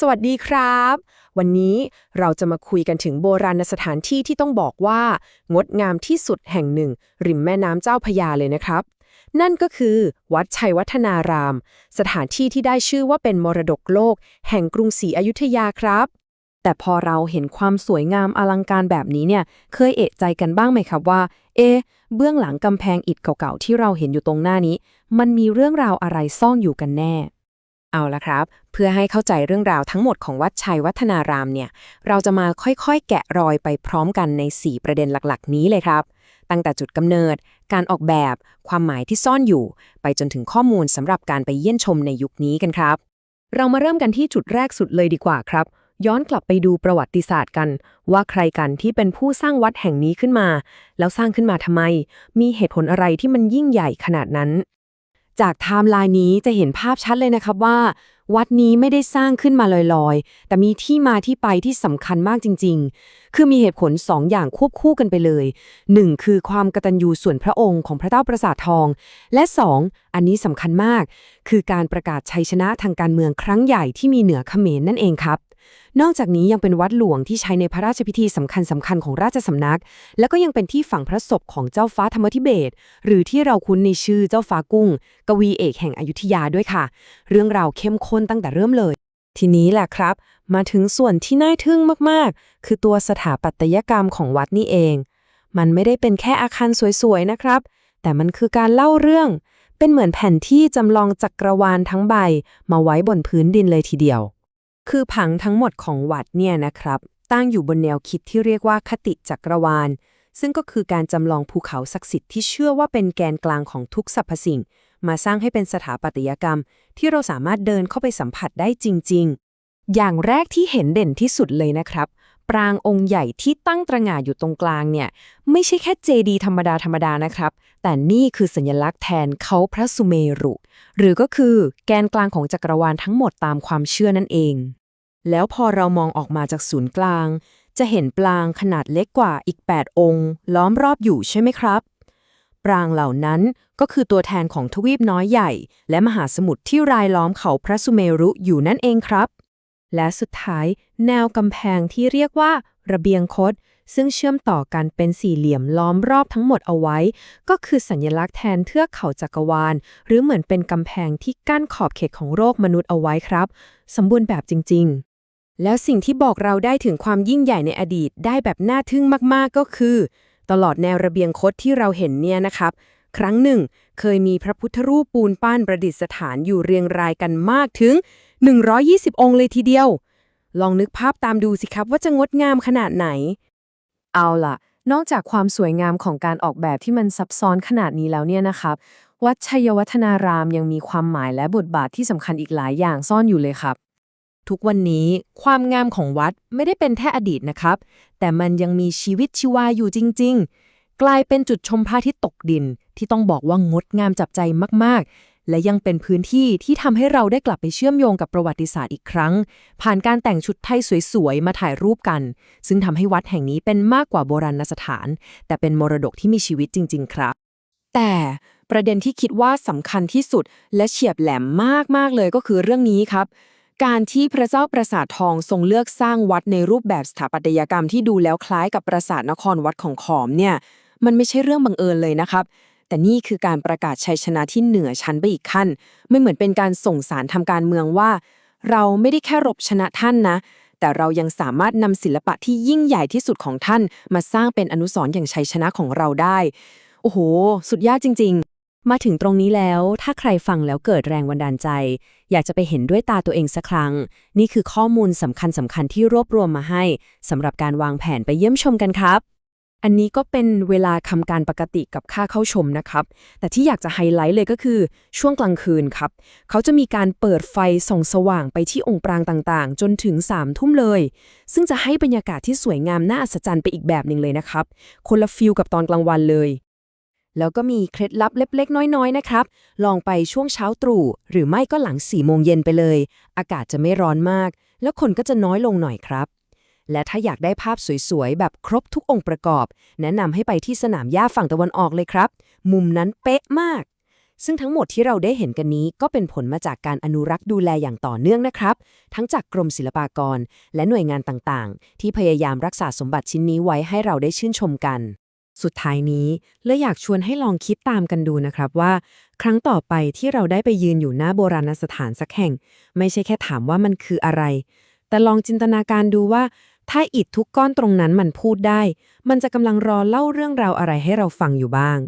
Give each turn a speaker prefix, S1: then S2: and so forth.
S1: สวัสดีครับ วันนี้เราจะมาคุยกันถึงโบราณสถานที่ที่ต้องบอกว่า งดงามที่สุดแห่งหนึ่ง ริมแม่น้ำเจ้าพยาเลยนะครับ นั่นก็คือวัดชัยวัฒนาราม สถานที่ที่ได้ชื่อว่าเป็นมรดกโลก แห่งกรุงศรีอยุธยาครับ แต่พอเราเห็นความสวยงามอลังการแบบนี้เนี่ย เคยเอะใจกันบ้างไหมครับว่า เอ เบื้องหลังกำแพงอิฐเก่าๆที่เราเห็นอยู่ตรงหน้านี้ มันมีเรื่องราวอะไรซ่อนอยู่กันแน่ เอาละครับ เพื่อให้เข้าใจเรื่องราวทั้งหมดของวัดชัยวัฒนารามเนี่ย เราจะมาค่อยๆ แกะรอยไปพร้อมกันใน 4 ประเด็นหลักๆ นี้เลยครับ ตั้งแต่จุดกำเนิด การออกแบบ ความหมายที่ซ่อนอยู่ ไปจนถึงข้อมูลสำหรับการไปเยี่ยนชมในยุคนี้กันครับ เรามาเริ่มกันที่จุดแรกสุดเลยดีกว่าครับ ย้อนกลับไปดูประวัติศาสตร์กัน ว่าใครกันที่เป็นผู้สร้างวัดแห่งนี้ขึ้นมา แล้วสร้างขึ้นมาทำไม มีเหตุผลอะไรที่มันยิ่งใหญ่ขนาดนั้น จากไทม์ไลน์นี้จะเห็นภาพชัดเลยนะครับว่า วัดนี้ไม่ได้สร้างขึ้นมาลอยๆ แต่มีที่มาที่ไปที่สำคัญมากจริง ๆ คือมีเหตุผลสองอย่างควบคู่กันไปเลย 1. คือความกตัญญูส่วนพระองค์ของพระเจ้าประสาททอง และ 2. อันนี้สำคัญมาก คือการประกาศชัยชนะทางการเมืองครั้งใหญ่ที่มีเหนือเขมรนั่นเองครับ นอกจากนี้ยังเป็นวัดหลวงที่ใช้ในพระราชพิธีสำคัญสำคัญของราชสำนัก แล้วก็ยังเป็นที่ฝังพระศพของเจ้าฟ้าธรรมธิเบศหรือที่เราคุ้นในชื่อเจ้าฟ้ากุ้ง กวีเอกแห่งอยุธยาด้วยค่ะ เรื่องราวเข้มข้นตั้งแต่เริ่มเลย ทีนี้แหละครับ มาถึงส่วนที่น่าทึ่งมากๆ คือตัวสถาปัตยกรรมของวัดนี่เอง มันไม่ได้เป็นแค่อาคารสวยๆนะครับ แต่มันคือการเล่าเรื่องเป็นเหมือนแผ่นที่จำลองจักรวาลทั้งใบมาไว้บนพื้นดินเลยทีเดียว คือผังทั้งหมดของวัดเนี่ยนะครับ ตั้งอยู่บนแนวคิดที่เรียกว่าคติจักรวาล ซึ่งก็คือการจำลองภูเขาศักดิ์สิทธิ์ที่เชื่อว่าเป็นแกนกลางของทุกสรรพสิ่ง มาสร้างให้เป็นสถาปัตยกรรม ที่เราสามารถเดินเข้าไปสัมผัสได้จริง ๆ อย่างแรกที่เห็นเด่นที่สุดเลยนะครับ ปรางองค์ใหญ่ที่ตั้งตระหง่านอยู่ตรงกลางเนี่ย ไม่ใช่แค่เจดีธรรมดาธรรมดานะครับ แต่นี่คือสัญลักษณ์แทนเขาพระสุเมรุ หรือก็คือแกนกลางของจักรวาลทั้งหมดตามความเชื่อนั่นเอง แล้วพอเรามองออกมาจากศูนย์กลาง จะเห็นปรางขนาดเล็กกว่าอีก 8 องค์ ล้อมรอบอยู่ใช่ไหมครับ ปรางเหล่านั้นก็คือตัวแทนของทวีปน้อยใหญ่ และมหาสมุทรที่รายล้อมเขาพระสุเมรุอยู่นั่นเองครับ และสุดท้าย แนวกำแพงที่เรียกว่า ระเบียงคดซึ่งเชื่อมต่อกันเป็นสี่เหลี่ยมล้อมรอบทั้งหมดเอาไว้ ก็คือสัญลักษณ์แทนเทือกเขาจักรวาล หรือเหมือนเป็นกำแพงที่กั้นขอบเขตของโลกมนุษย์เอาไว้ครับ สมบูรณ์แบบจริง ๆ แล้วสิ่งที่บอกเราได้ถึงความยิ่งใหญ่ในอดีตได้แบบน่าทึ่งมากๆก็คือ ตลอดแนวระเบียงคดที่เราเห็นเนี่ยนะครับ ครั้งหนึ่ง เคยมีพระพุทธรูปปูนปั้นประดิษฐานอยู่เรียงรายกันมากถึง 120 องค์เลยทีเดียว ลองนึกภาพตามดูสิครับว่าจะงดงามขนาดไหน เอาล่ะ นอกจากความสวยงามของการออกแบบที่มันซับซ้อนขนาดนี้แล้วเนี่ยนะครับวัดชัยวัฒนารามยังมีความหมายและบทบาทที่สำคัญอีกหลายอย่างซ่อนอยู่เลยครับ ทุกวันนี้ความงามของวัดไม่ได้เป็นแค่อดีตนะครับ แต่มันยังมีชีวิตชีวาอยู่จริง ๆ กลายเป็นจุดชมพระอาทิตย์ตกดิน ที่ต้องบอกว่างดงามจับใจมากๆ และยังเป็นพื้นที่ที่ทำให้เราได้กลับไปเชื่อมโยงกับประวัติศาสตร์อีกครั้ง ผ่านการแต่งชุดไทยสวยๆ มาถ่ายรูปกัน ซึ่งทำให้วัดแห่งนี้เป็นมากกว่าโบราณสถาน แต่เป็นมรดกที่มีชีวิตจริง ๆ ครับ แต่ประเด็นที่คิดว่าสำคัญที่สุดและเฉียบแหลมมากๆเลยก็คือเรื่องนี้ครับ การที่พระเจ้าประสาททองทรงเลือกสร้างวัดในรูปแบบสถาปัตยกรรมที่ดูแล้วคล้ายกับปราสาทนครวัดของขอมเนี่ย มันไม่ใช่เรื่องบังเอิญเลยนะครับ แต่นี่คือการประกาศชัยชนะที่เหนือชั้นไปอีกขั้น ไม่เหมือนเป็นการส่งสารทำการเมืองว่า เราไม่ได้แค่รบชนะท่านนะ แต่เรายังสามารถนำศิลปะที่ยิ่งใหญ่ที่สุดของท่าน มาสร้างเป็นอนุสรณ์อย่างชัยชนะของเราได้ โอ้โห สุดยอดจริง ๆ มาถึงตรงนี้แล้ว ถ้าใครฟังแล้วเกิดแรงบันดาลใจ อยากจะไปเห็นด้วยตาตัวเองสักครั้ง นี่คือข้อมูลสำคัญสำคัญที่รวบรวมมาให้สำหรับการวางแผนไปเยี่ยมชมกันครับ อันนี้ก็เป็นเวลาทำการปกติกับค่าเข้าชมนะครับ แต่ที่อยากจะไฮไลท์เลยก็คือช่วงกลางคืนครับ เขาจะมีการเปิดไฟส่องสว่างไปที่องค์ปรางต่างๆ จนถึง3ามทุ่มเลย ซึ่งจะให้บรรยากาศที่สวยงามน่าอัศจรรย์ไปอีกแบบหนึ่งเลยนะครับ คนละฟิลกับตอนกลางวันเลย แล้วก็มีเคล็ดลับเล็กๆ น้อยๆ นะครับ ลองไปช่วงเช้าตรู่หรือไม่ก็หลัง4ี่โมงเย็นไปเลย อากาศจะไม่ร้อนมาก แล้วคนก็จะน้อยลงหน่อยครับ และถ้าอยากได้ภาพสวยๆ แบบครบทุกองค์ประกอบ แนะนำให้ไปที่สนามหญ้าฝั่งตะวันออกเลยครับ มุมนั้นเป๊ะมาก ซึ่งทั้งหมดที่เราได้เห็นกันนี้ก็เป็นผลมาจากการอนุรักษ์ดูแลอย่างต่อเนื่องนะครับ ทั้งจากกรมศิลปากร และหน่วยงานต่างๆ ที่พยายามรักษาสมบัติชิ้นนี้ไว้ให้เราได้ชื่นชมกัน
S2: สุดท้ายนี้เลยอยากชวนให้ลองคิดตามกันดูนะครับว่า ครั้งต่อไปที่เราได้ไปยืนอยู่หน้าโบราณสถานสักแห่ง ไม่ใช่แค่ถามว่ามันคืออะไร แต่ลองจินตนาการดูว่า ถ้าอิฐทุกก้อนตรงนั้นมันพูดได้ มันจะกำลังรอเล่าเรื่องราวอะไรให้เราฟังอยู่บ้าง